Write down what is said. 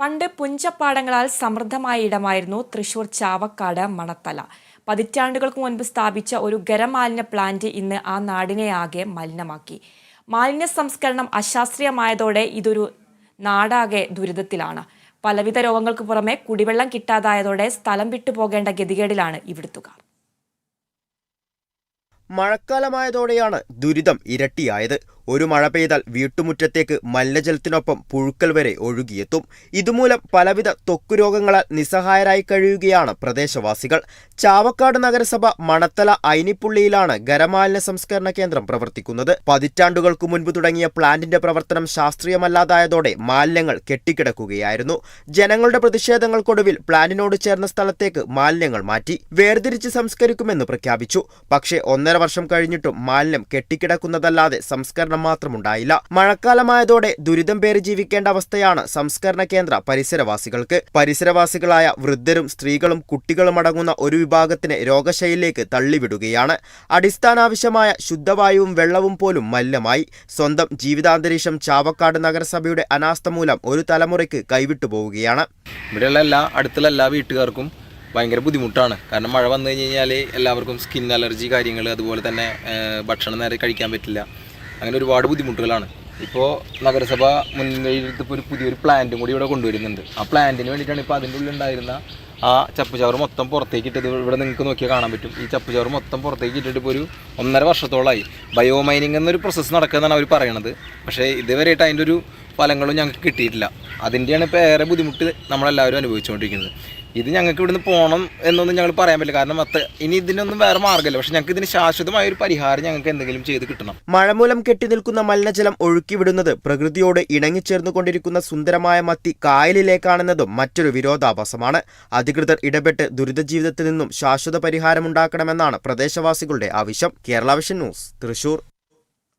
പണ്ട് പുഞ്ചപ്പാടങ്ങളാൽ സമൃദ്ധമായ ഇടമായിരുന്നു തൃശൂർ ചാവക്കാട് മണത്തല. പതിറ്റാണ്ടുകൾക്ക് മുൻപ് സ്ഥാപിച്ച ഒരു ഖരമാലിന്യ പ്ലാന്റ് ഇന്ന് ആ നാടിനെ ആകെ മലിനമാക്കി. മാലിന്യ സംസ്കരണം അശാസ്ത്രീയമായതോടെ ഇതൊരു നാടാകെ ദുരിതത്തിലാണ്. പലവിധ രോഗങ്ങൾക്ക് പുറമെ കുടിവെള്ളം കിട്ടാതായതോടെ സ്ഥലം വിട്ടു പോകേണ്ട ഗതികേടിലാണ് ഇവിടുത്തുകാർ. മഴക്കാലമായതോടെയാണ് ദുരിതം ഇരട്ടിയായത്. ഒരു മഴ പെയ്താൽ വീട്ടുമുറ്റത്തേക്ക് മലിനജലത്തിനൊപ്പം പുഴുക്കൽ വരെ ഒഴുകിയെത്തും. ഇതുമൂലം പലവിധ തൊക്കു രോഗങ്ങളാൽ നിസ്സഹായരായി കഴിയുകയാണ് പ്രദേശവാസികൾ. ചാവക്കാട് നഗരസഭ മണത്തല ഐനിപ്പുള്ളിയിലാണ് ഖരമാലിന്യ സംസ്കരണ കേന്ദ്രം പ്രവർത്തിക്കുന്നത്. പതിറ്റാണ്ടുകൾക്ക് മുൻപ് തുടങ്ങിയ പ്ലാന്റിന്റെ പ്രവർത്തനം ശാസ്ത്രീയമല്ലാതായതോടെ മാലിന്യങ്ങൾ കെട്ടിക്കിടക്കുകയായിരുന്നു. ജനങ്ങളുടെ പ്രതിഷേധങ്ങൾക്കൊടുവിൽ പ്ലാന്റിനോട് ചേർന്ന സ്ഥലത്തേക്ക് മാലിന്യങ്ങൾ മാറ്റി വേർതിരിച്ച് സംസ്കരിക്കുമെന്ന് പ്രഖ്യാപിച്ചു. പക്ഷേ ഒന്നര വർഷം കഴിഞ്ഞിട്ടും മാലിന്യം കെട്ടിക്കിടക്കുന്നതല്ലാതെ സംസ്കരണം മാത്രമുണ്ടായില്ല. മഴക്കാലമായതോടെ ദുരിതം പേറി ജീവിക്കേണ്ട അവസ്ഥയാണ് സംസ്കരണ കേന്ദ്ര പരിസരവാസികൾക്ക്. പരിസരവാസികളായ വൃദ്ധരും സ്ത്രീകളും കുട്ടികളും അടങ്ങുന്ന ഒരു വിഭാഗത്തിനെ രോഗശൈലിയിലേക്ക് തള്ളിവിടുകയാണ്. അടിസ്ഥാനാവശ്യമായ ശുദ്ധവായുവും വെള്ളവും പോലും മല്ലമായി സ്വന്തം ജീവിതാന്തരീക്ഷം ചാവക്കാട് നഗരസഭയുടെ അനാസ്ഥ മൂലം ഒരു തലമുറയ്ക്ക് കൈവിട്ടു പോവുകയാണ്. ഇവിടെയുള്ള എല്ലാ അടുത്തുള്ള എല്ലാ വീട്ടുകാർക്കും ഭയങ്കര ബുദ്ധിമുട്ടാണ്. കാരണം മഴ വന്നു കഴിഞ്ഞ് കഴിഞ്ഞാൽ എല്ലാവർക്കും സ്കിൻ അലർജി കാര്യങ്ങൾ അതുപോലെ തന്നെ ഭക്ഷണം നേരെ കഴിക്കാൻ പറ്റില്ല. അങ്ങനെ ഒരുപാട് ബുദ്ധിമുട്ടുകളാണ്. ഇപ്പോൾ നഗരസഭ മുൻകൈയെടുത്തിപ്പോൾ ഒരു പുതിയൊരു പ്ലാന്റും കൂടി ഇവിടെ കൊണ്ടുവരുന്നുണ്ട്. ആ പ്ലാന്റിന് വേണ്ടിയിട്ടാണ് ഇപ്പോൾ അതിന്റെ ഉള്ളിൽ ഉണ്ടായിരുന്ന ആ ചപ്പുചാറ് മൊത്തം പുറത്തേക്ക് ഇട്ടത് ഇവിടെ നിങ്ങൾക്ക് നോക്കിയാൽ കാണാൻ പറ്റും. ഈ ചപ്പുചാറ് മൊത്തം പുറത്തേക്ക് ഇട്ടിട്ട് ഇപ്പോൾ ഒരു ഒന്നര വർഷത്തോളമായി. ബയോമൈനിങ് എന്നൊരു പ്രോസസ്സ് നടക്കുന്നതാണ് അവർ പറയണത്. പക്ഷേ ഇതുവരെയായിട്ട് അതിന്റെ ഒരു ഫലങ്ങളും ഞങ്ങൾക്ക് കിട്ടിയിട്ടില്ല. അതിന്റെയാണ് ഇപ്പോൾ ഏറെ ബുദ്ധിമുട്ട് നമ്മളെല്ലാവരും അനുഭവിച്ചുകൊണ്ടിരിക്കുന്നത്. ഇത് ഞങ്ങൾക്ക് ഇവിടുന്ന് പോകണം എന്നൊന്നും ഞങ്ങൾ പറയാൻ പറ്റില്ല. കാരണം അത്ര ഇനി ഇതിനൊന്നും വേറെ മാർഗമില്ല. പക്ഷെ ഞങ്ങൾക്ക് ഇതിന് ശാശ്വതമായ ഒരു പരിഹാരം ഞങ്ങൾക്ക് എന്തെങ്കിലും ചെയ്ത് കിട്ടണം. മഴ മൂലം കെട്ടി നിൽക്കുന്ന മലിനജലം ഒഴുക്കിവിടുന്നത് പ്രകൃതിയോട് ഇണങ്ങിച്ചേർന്നുകൊണ്ടിരിക്കുന്ന സുന്ദരമായ മത്തി കായലിലേക്കാണെന്നതും മറ്റൊരു വിരോധാഭാസമാണ്. അധികൃതർ ഇടപെട്ട് ദുരിത ജീവിതത്തിൽ നിന്നും ശാശ്വത പരിഹാരമുണ്ടാക്കണമെന്നാണ് പ്രദേശവാസികളുടെ ആവശ്യം. Kerala vision news Thrissur.